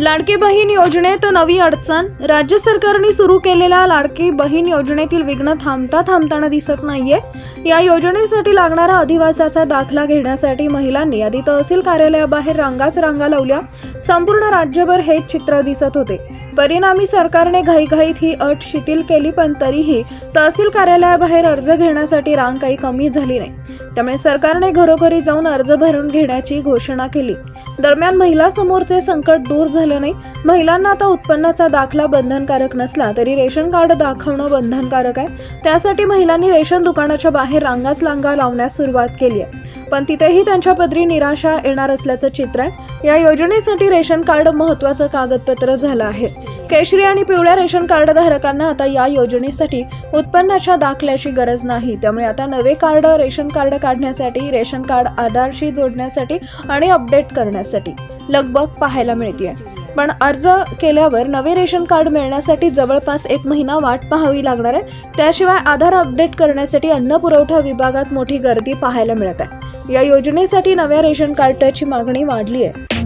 लाडकी बहीण योजनेत नवी अडचण. राज्य सरकारने सुरू केलेल्या लाडकी बहीण योजनेतील विघ्न थांबता थांबताना दिसत नाहीये. या योजनेसाठी लागणारा अधिवासाचा दाखला घेण्यासाठी महिलांनी आधी तहसील कार्यालयाबाहेर रांगाच रांगा लावल्या. संपूर्ण राज्यभर हेच चित्र दिसत होते. परिणामी सरकारने घाईघाईत ही अट शिथिल केली पण तरीही तहसील कार्यालयाबाहेर अर्ज घेण्यासाठी रांग काही कमी झाली नाही. त्यामुळे सरकारने घरोघरी जाऊन अर्ज भरून घेण्याची घोषणा केली. दरम्यान महिला समोरचे संकट दूर झाले नाही. महिलांना आता उत्पन्नाचा दाखला बंधनकारक नसला तरी रेशन कार्ड दाखवणं बंधनकारक आहे. त्यासाठी महिलांनी रेशन दुकानाच्या बाहेर रांगाच लांगा लावण्यास सुरुवात केली आहे. पण तिथेही त्यांच्या पदरी निराशा येणार असल्याचं चित्र आहे या योजनेसाठी रेशन कार्ड महत्वाचं कागदपत्र झालं आहे. केशरी आणि पिवळ्या रेशन कार्ड धारकांना आता या योजनेसाठी उत्पन्नाच्या दाखल्याची गरज नाही. त्यामुळे आता नवे कार्ड रेशन कार्ड काढण्यासाठी रेशन कार्ड आधारशी जोडण्यासाठी आणि अपडेट करण्यासाठी लगबग पाहायला मिळते पण अर्ज केल्यावर नवे रेशन कार्ड मिळण्यासाठी जवळपास एक महिना वाट पाहावी लागणार आहे. त्याशिवाय आधार अपडेट करण्यासाठी अन्न पुरवठा विभागात मोठी गर्दी पाहायला मिळत आहे. या योजनेसाठी नव्या रेशन कार्डची मागणी वाढली आहे.